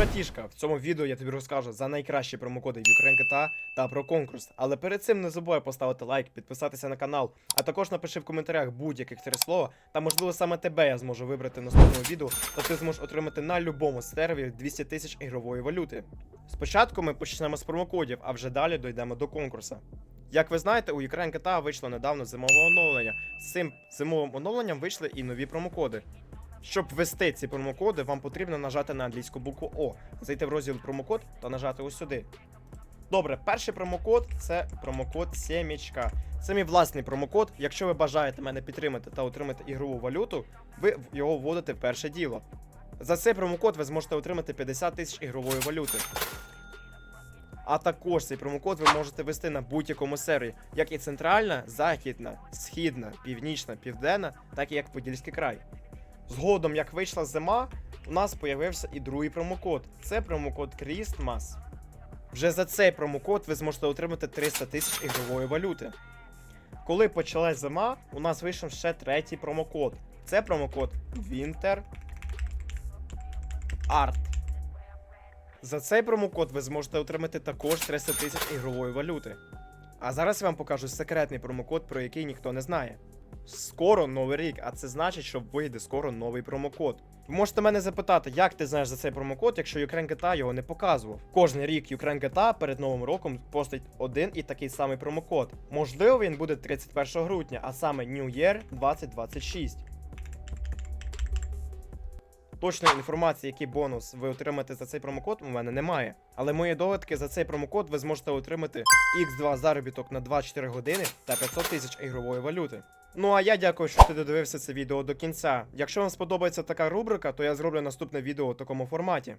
братішка, в цьому відео я тобі розкажу за найкращі промокоди в Ukraine та про конкурс. Але перед цим не забувай поставити лайк, підписатися на канал, а також напиши в коментарях будь-яких три слова, та можливо саме тебе я зможу вибрати в наступному відео, та ти зможеш отримати на любому сервері 200 тисяч ігрової валюти. Спочатку ми почнемо з промокодів, а вже далі дійдемо до конкурсу. Як ви знаєте, у Ukraine GTA вийшло недавно зимове оновлення. З цим зимовим оновленням вийшли і нові промокоди. Щоб ввести ці промокоди, вам потрібно нажати на англійську букву О, зайти в розділ промокод та нажати ось сюди. Добре, перший промокод це промокод Сємічка. Це мій власний промокод. Якщо ви бажаєте мене підтримати та отримати ігрову валюту, ви його вводите в перше діло. За цей промокод ви зможете отримати 50 тисяч ігрової валюти. А також цей промокод ви можете ввести на будь-якому сервері, як і центральна, західна, східна, північна, південна, так і як Подільський край. Згодом, як вийшла зима, у нас появився і другий промокод. Це промокод Christmas. Вже за цей промокод ви зможете отримати 300 тисяч ігрової валюти. Коли почалась зима, у нас вийшов ще третій промокод. Це промокод Winter Art. За цей промокод ви зможете отримати також 300 тисяч ігрової валюти. А зараз я вам покажу секретний промокод, про який ніхто не знає. Скоро новий рік, а це значить, що вийде скоро новий промокод. Ви можете мене запитати, як ти знаєш за цей промокод, якщо Ukraine GTA його не показував. Кожний рік Ukraine GTA перед новим роком постить один і такий самий промокод. Можливо, він буде 31 грудня, а саме New Year 2026. Точної інформації, який бонус ви отримаєте за цей промокод, у мене немає. Але мої довідки за цей промокод ви зможете отримати X2 заробіток на 24 години та 500 тисяч ігрової валюти. Ну а я дякую, що ти додивився це відео до кінця. Якщо вам сподобається така рубрика, то я зроблю наступне відео у такому форматі.